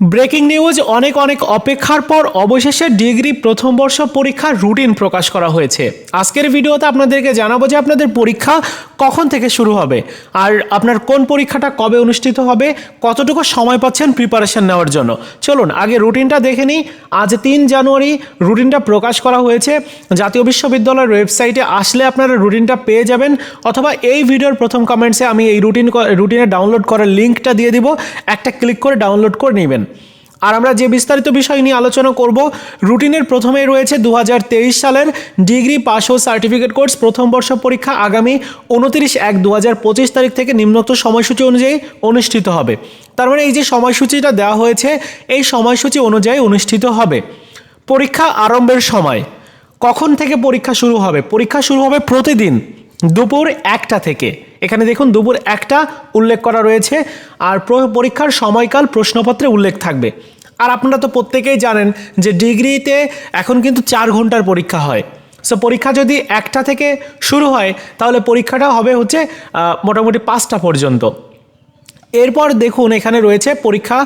Breaking news, অনেক অনেক অপেক্ষার পর অবশেষে ডিগ্রি প্রথম বর্ষ পরীক্ষার রুটিন প্রকাশ করা হয়েছে। আজকের ভিডিওতে আপনাদেরকে জানাব যে আপনাদের পরীক্ষা কখন থেকে শুরু হবে আর আপনার কোন পরীক্ষাটা কবে অনুষ্ঠিত হবে, কতটুকু সময় পাচ্ছেন প্রিপারেশন নেওয়ার জন্য। চলুন, আগে রুটিনটা দেখে নিই। আজ তিন জানুয়ারি রুটিনটা প্রকাশ করা হয়েছে। জাতীয় বিশ্ববিদ্যালয়ের ওয়েবসাইটে আসলে আপনারা রুটিনটা পেয়ে যাবেন অথবা এই ভিডিওর প্রথম কমেন্টসে আমি এই রুটিন রুটিনে ডাউনলোড করার লিঙ্কটা দিয়ে দিব। একটা ক্লিক করে ডাউনলোড করে নেবেন। আর আমরা যে বিস্তারিত বিষয় নিয়ে আলোচনা করব, রুটিনের প্রথমেই রয়েছে দু হাজার তেইশ সালের ডিগ্রি পাস ও সার্টিফিকেট কোর্স। প্রথম বর্ষ পরীক্ষা আগামী উনত্রিশ এক দু পঁচিশ তারিখ থেকে নিম্নোক্ত সময়সূচি অনুযায়ী অনুষ্ঠিত হবে। তার মানে এই যে সময়সূচিটা দেওয়া হয়েছে, এই সময়সূচি অনুযায়ী অনুষ্ঠিত হবে। পরীক্ষা আরম্ভের সময়। কখন থেকে পরীক্ষা শুরু হবে? পরীক্ষা শুরু হবে প্রতিদিন। দুপুর একটা থেকে। এখানে দেখুন, দুপুর একটা উল্লেখ করা রয়েছে, আর পরীক্ষার সময়কাল প্রশ্নপত্রে উল্লেখ থাকবে। আর আপনারা তো প্রত্যেকেই জানেন যে ডিগ্রিতে এখন কিন্তু চার ঘণ্টার পরীক্ষা হয়। সো পরীক্ষা যদি একটা থেকে শুরু হয়, তাহলে পরীক্ষাটা হবে হচ্ছে মোটামুটি পাঁচটা পর্যন্ত। এরপর দেখুন, এখানে রয়েছে পরীক্ষা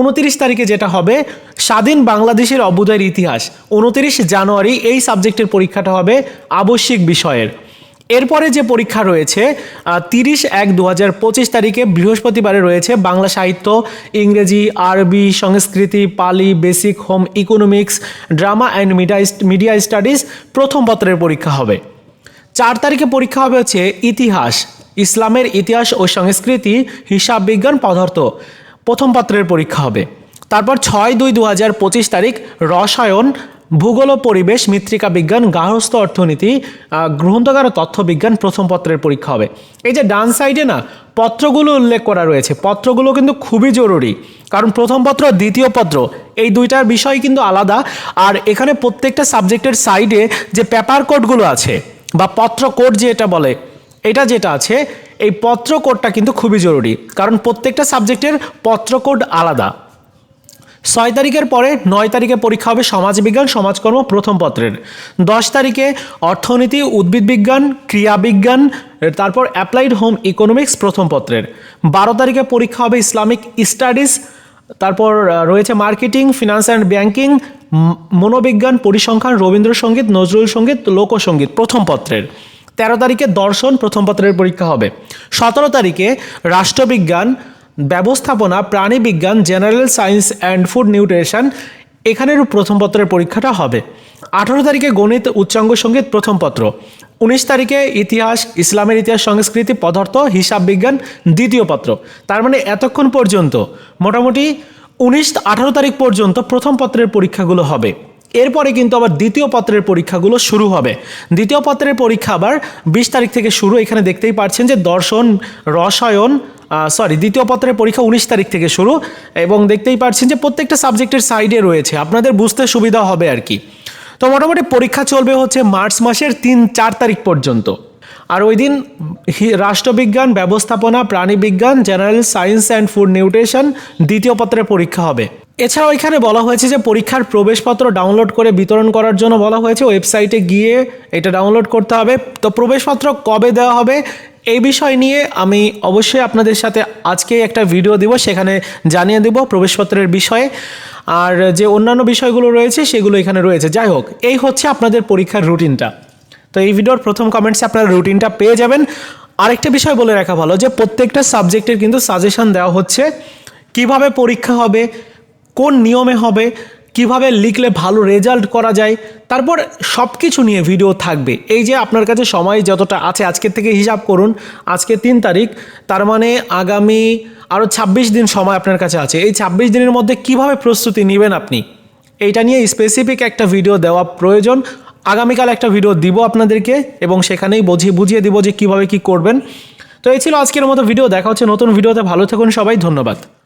উনতিরিশ তারিখে যেটা হবে, স্বাধীন বাংলাদেশের অভ্যুদয়ের ইতিহাস। উনতিরিশ জানুয়ারি এই সাবজেক্টের পরীক্ষাটা হবে আবশ্যিক বিষয়ের। এরপরে যে পরীক্ষা রয়েছে তিরিশ এক দু হাজার পঁচিশ তারিখে বৃহস্পতিবারে রয়েছে বাংলা সাহিত্য, ইংরেজি, আরবি, সংস্কৃতি, Pali basic home economics drama and media media studies প্রথম পত্রের পরীক্ষা হবে। চার তারিখে পরীক্ষা হবে হচ্ছে ইতিহাস, ইসলামের ইতিহাস ও সংস্কৃতি, হিসাব বিজ্ঞান, পদার্থ। প্রথম পত্রের পরীক্ষা হবে। তারপর ছয় দুই দু হাজার পঁচিশ তারিখ রসায়ন ভূগোল ও পরিবেশ মৃত্তিকা বিজ্ঞান গার্হস্থ্য অর্থনীতি আহ, গ্রন্থাগার ও তথ্য বিজ্ঞান প্রথম পত্রের পরীক্ষা হবে। এই যে ডান সাইডে না পত্রগুলো উল্লেখ করা রয়েছে। পত্রগুলো কিন্তু খুবই জরুরি কারণ প্রথম পত্র দ্বিতীয় পত্র এই দুইটার বিষয় কিন্তু আলাদা। আর এখানে প্রত্যেকটা সাবজেক্টের সাইডে যে পেপার কোডগুলো আছে বা পত্র কোড যেটা বলে এটা যেটা আছে এই পত্র কোডটা কিন্তু খুবই জরুরি। কারণ প্রত্যেকটা সাবজেক্টের পত্র কোড আলাদা। ছয় তারিখের পরে নয় তারিখে পরীক্ষা হবে সমাজবিজ্ঞান সমাজকর্ম প্রথম পত্রের। দশ তারিখে অর্থনীতি, উদ্ভিদ বিজ্ঞান ক্রিয়াবিজ্ঞান তারপর অ্যাপ্লাইড হোম ইকোনমিক্স প্রথম পত্রের। বারো তারিখে পরীক্ষা হবে ইসলামিক স্টাডিজ, তারপর রয়েছে মার্কেটিং, ফিনান্স অ্যান্ড ব্যাংকিং মনোবিজ্ঞান, পরিসংখ্যান রবীন্দ্রসঙ্গীত নজরুল সংগীত, লোকসঙ্গীত প্রথম পত্রের। তেরো তারিখে দর্শন প্রথম পত্রের পরীক্ষা হবে। সতেরো তারিখে রাষ্ট্রবিজ্ঞান ব্যবস্থাপনা প্রাণীবিজ্ঞান, general science and food nutrition এখানেরও প্রথম পত্রের পরীক্ষাটা হবে। আঠারো তারিখে গণিত উচ্চাঙ্গ সংগীত প্রথম পত্র। উনিশ তারিখে ইতিহাস, ইসলামের ইতিহাস, সংস্কৃতি, পদার্থ, হিসাব বিজ্ঞান দ্বিতীয় পত্র। তার মানে এতক্ষণ পর্যন্ত। মোটামুটি উনিশ আঠারো তারিখ পর্যন্ত প্রথম পত্রের পরীক্ষাগুলো হবে। এরপরে কিন্তু আবার দ্বিতীয় পত্রের পরীক্ষাগুলো শুরু হবে। দ্বিতীয় পত্রের পরীক্ষা আবার বিশ তারিখ থেকে শুরু। এখানে দেখতেই পাচ্ছেন যে দর্শন, রসায়ন সরি দ্বিতীয় পত্রের পরীক্ষা উনিশ তারিখ থেকে শুরু এবং দেখতেই পাচ্ছেন যে প্রত্যেকটা সাবজেক্টের সাইডে রয়েছে। আপনাদের বুঝতে সুবিধা হবে আর কি। তো মোটামুটি পরীক্ষা চলবে হচ্ছে মার্চ মাসের তিন, চার তারিখ পর্যন্ত। আর ওই দিন রাষ্ট্রবিজ্ঞান, ব্যবস্থাপনা, প্রাণীবিজ্ঞান general science and food nutrition দ্বিতীয় পত্রের পরীক্ষা হবে। এছাড়াও এখানে বলা হয়েছে যে পরীক্ষার প্রবেশপত্র ডাউনলোড করে বিতরণ করার জন্য বলা হয়েছে ওয়েবসাইটে গিয়ে এটা ডাউনলোড করতে হবে। তো প্রবেশপত্র কবে দেওয়া হবে এই বিষয় নিয়ে আমি অবশ্যই আপনাদের সাথে আজকে একটা ভিডিও দিব, সেখানে জানিয়ে দেব প্রবেশপত্রের বিষয়ে। আর যে অন্যান্য বিষয়গুলো রয়েছে, সেগুলো এখানে রয়েছে। যাই হোক, এই হচ্ছে আপনাদের পরীক্ষার রুটিনটা। তো এই ভিডিওর প্রথম কমেন্টসে আপনারা রুটিনটা পেয়ে যাবেন। আরেকটা বিষয় বলে রাখা ভালো, যে প্রত্যেকটা সাবজেক্টের কিন্তু সাজেশন দেওয়া হচ্ছে। কীভাবে পরীক্ষা হবে, কোন নিয়মে হবে কীভাবে লিখলে ভালো রেজাল্ট করা যায়, তারপর সব কিছু নিয়ে ভিডিও থাকবে। এই যে আপনার কাছে সময় যতটা আছে আজকের থেকে হিসাব করুন, আজকে তিন তারিখ, তার মানে আগামী আরও ছাব্বিশ দিন সময় আপনার কাছে আছে। এই ছাব্বিশ দিনের মধ্যে কীভাবে প্রস্তুতি নেবেন আপনি? এইটা নিয়ে স্পেসিফিক একটা ভিডিও দেওয়া প্রয়োজন। আগামীকাল একটা ভিডিও দিব আপনাদেরকে এবং সেখানেই বুঝিয়ে বুঝিয়ে দিব যে কীভাবে কি করবেন। তো এই ছিল আজকের মতো ভিডিও দেখা হচ্ছে নতুন ভিডিওতে ভালো থাকুন সবাই। ধন্যবাদ।